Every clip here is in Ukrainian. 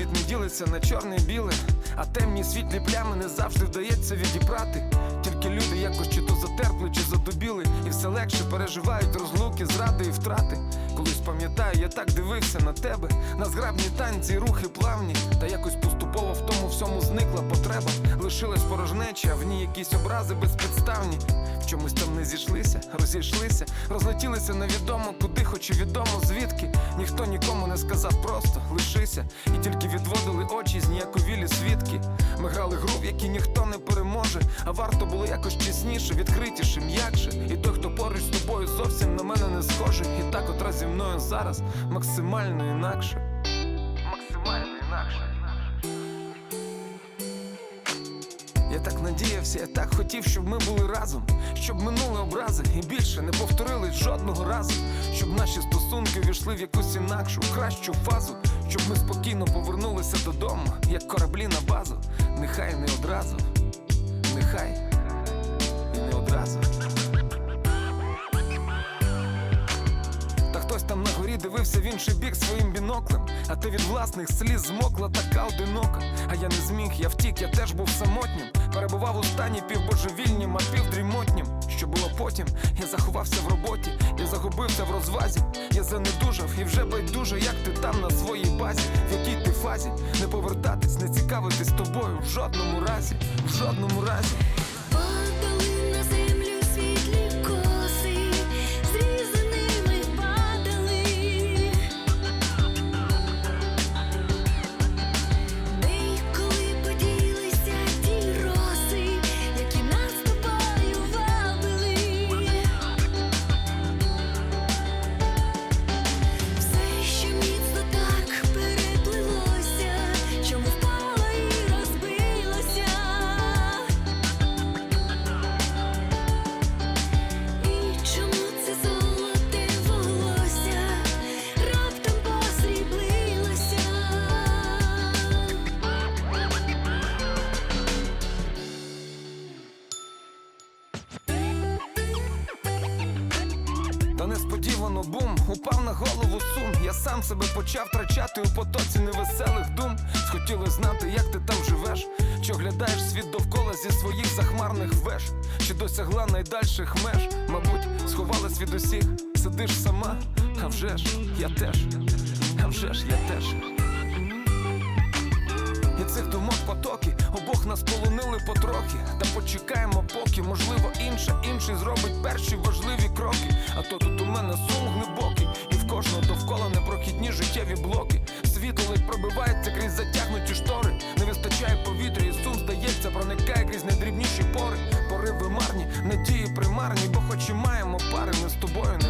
світ не ділиться на чорне і біле, а темні світлі плями не завжди вдається відібрати. Тільки люди якось чи то затерпли, чи задубіли, і все легше переживають розлуки, зради і втрати. Колись пам'ятаю, я так дивився на тебе, на зграбні танці, рухи плавні, та якось поступово в тому всьому зникла потреба. Лишилась порожнеча, в ній якісь образи безпідставні. В чомусь там не зійшлися, розійшлися, розлетілися невідомо куди, хоч і відомо звідки. Ніхто нікому не сказав просто лишися, і тільки відводили очі з ніяковілі свідки. Ми грали гру, в якій ніхто не переможе, а варто було якось чесніше, відкритіше, м'якше. І той, хто поруч з тобою, зовсім на мене не схожий. І так от раз зі мною зараз максимально інакше. Я так надіявся, я так хотів, щоб ми були разом, щоб минули образи і більше не повторились жодного разу, щоб наші стосунки війшли в якусь інакшу, кращу фазу, щоб ми спокійно повернулися додому, як кораблі на базу. Нехай не одразу, нехай і не одразу. Хтось там на горі дивився в інший бік своїм біноклем, а ти від власних сліз змокла така одинока. А я не зміг, я втік, я теж був самотнім. Перебував у стані півбожевільнім, а півдрімотнім. Що було потім? Я заховався в роботі, я загубився в розвазі. Я занедужав і вже байдуже, як ти там на своїй базі, в якій ти фазі. Не повертатись, не цікавитись тобою в жодному разі, в жодному разі. Сам себе почав втрачати у потоці невеселих дум. Схотілося знати, як ти там живеш. Чи оглядаєш світ довкола зі своїх захмарних веж, чи досягла найдальших меж? Мабуть, сховалась від усіх, сидиш сама, а вже ж, я теж, а вже ж, я теж. І цих думок потоки, обох нас полонили потрохи. Та почекаємо, поки, можливо, інша, інший зробить перші важливі кроки. А то тут у мене сум глибокий, кожного довкола непрохідні життєві блоки. Світло ледь пробивається крізь затягнуті штори. Не вистачає повітря, і сум здається, проникає крізь найдрібніші пори. Пориви марні, надії примарні, бо хоч і маємо пари, ми з тобою не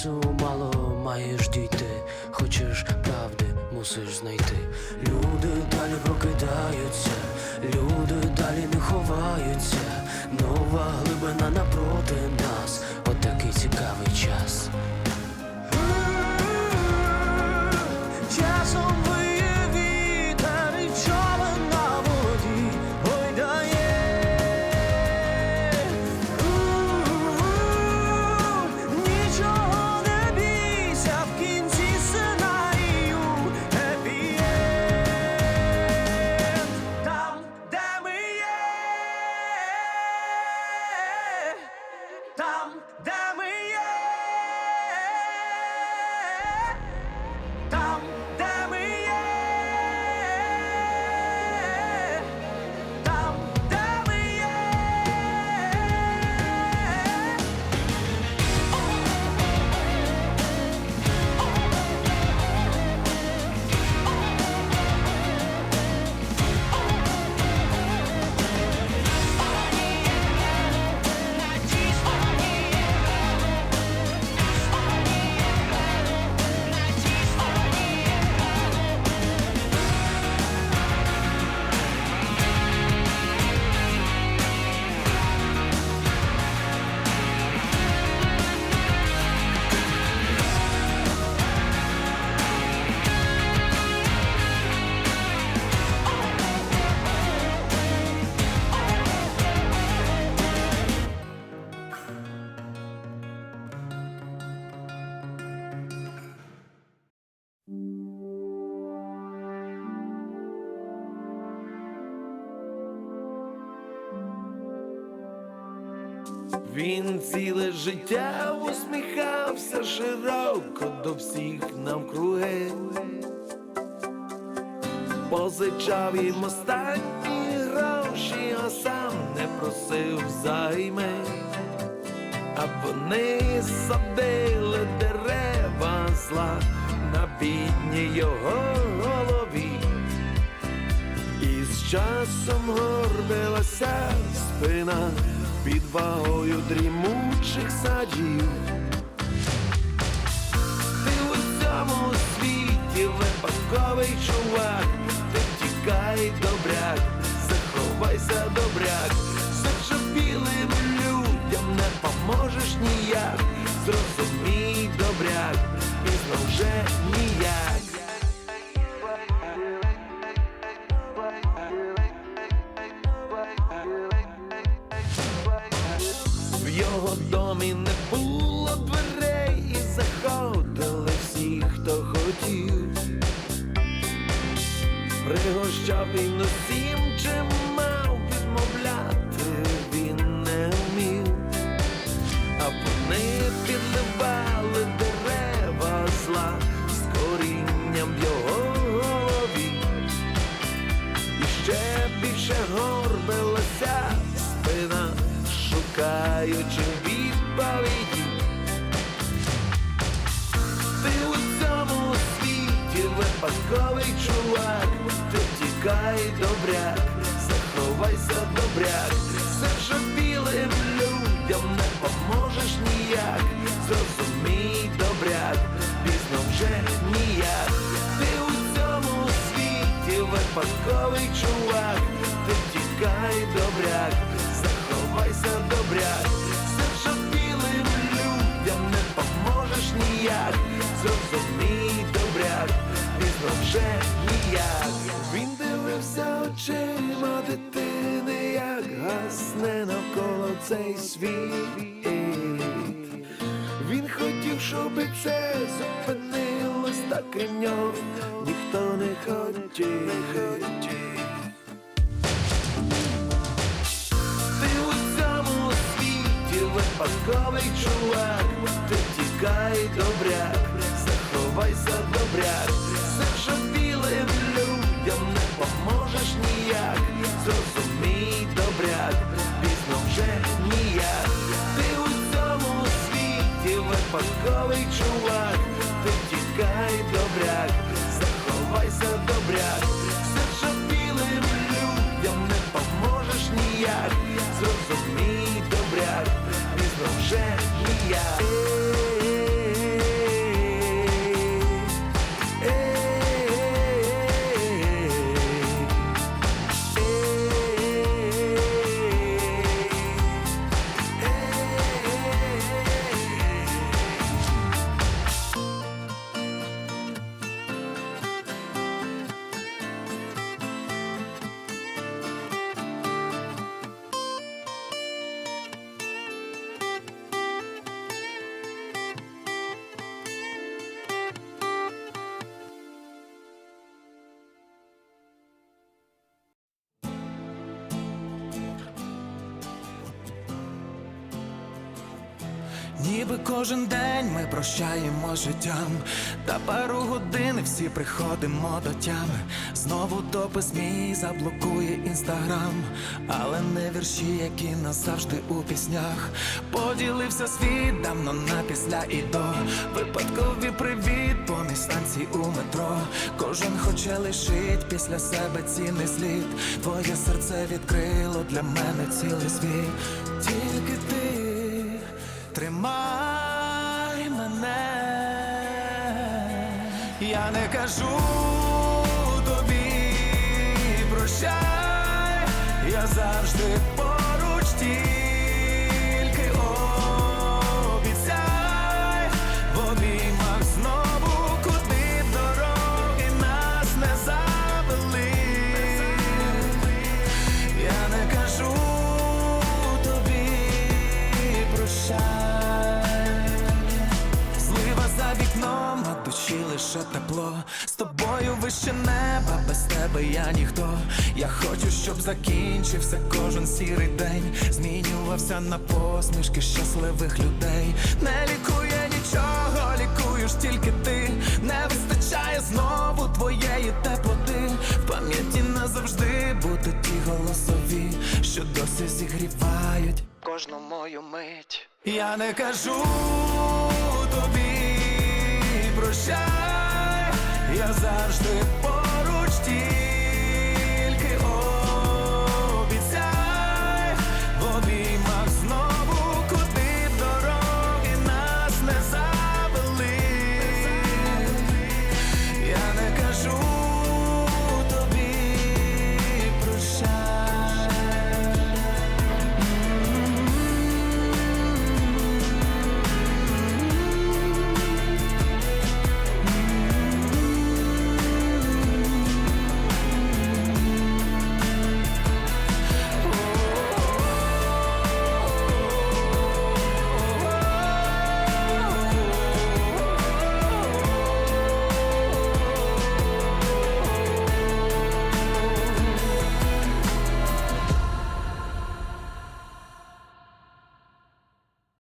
Часу мало маєш дійти, хочеш правди, мусиш знайти. Люди далі прокидаються, люди далі не ховаються. Нова глибина напроти нас, отакий цікавий час. Він ціле життя усміхався широко до всіх навкруги, позичав їм останні гроші, а сам не просив займи, а вони садили дерева зла на бідній його голові. І з часом горбилася спина під вагою дрімучих садів. Ти у цьому світі випадковий чувак, ти втікай добряк, заховайся добряк, зачепілим людям не поможеш ніяк, зрозумій добряк, пізно вже що він усім чим мав відмовляти він не вмів, а вони підливали дерева зла з корінням в його голові, і ще більше горбилася спина, шукаючи відповіді. Ти у цьому світі випадковий чувак тікай добряк, заховайся добряк, заржавілим людям не поможеш ніяк, зрозумій добряк, пізно вже ніяк, ти у цьому світі випадковий чувак, ти тікай добряк, заховайся добряк, заржавілим людям не поможеш ніяк, зрозумій пізно вже ніяк. Він дивився очима дитини, як гасне навколо цей світ. Він хотів, щоб це зупинилось, так і нього ніхто не хотів. Випадковий чувак, ти тікай добряк, заховайся добряк, зрозумій добряк, пізно вже ніяк, ти у цьому світі випадковий чувак, ти тікай добряк, заховайся добряк, заржавілим людям не поможеш ніяк, зрозумій добряк, пізно вже ніяк. Ніби кожен день ми прощаємо життям, та пару годин всі приходимо до тями. Знову допис мій заблокує інстаграм, але не вірші, які назавжди у піснях. Поділився світ давно на після і до випадкові привіт, поміж станцій у метро. Кожен хоче лишить після себе цінний слід. Твоє серце відкрило для мене цілий світ. Тільки ти. Тримай мене, я не кажу тобі прощай, я завжди поруч тільки лише тепло. З тобою вище неба, без тебе я ніхто. Я хочу, щоб закінчився кожен сірий день. Змінювався на посмішки щасливих людей. Не лікує нічого, лікуєш тільки ти. Не вистачає знову твоєї теплоти. В пам'яті назавжди будуть ті голосові, що досі зігрівають кожну мою мить. Я не кажу тобі прощай, я завжди поруч ті.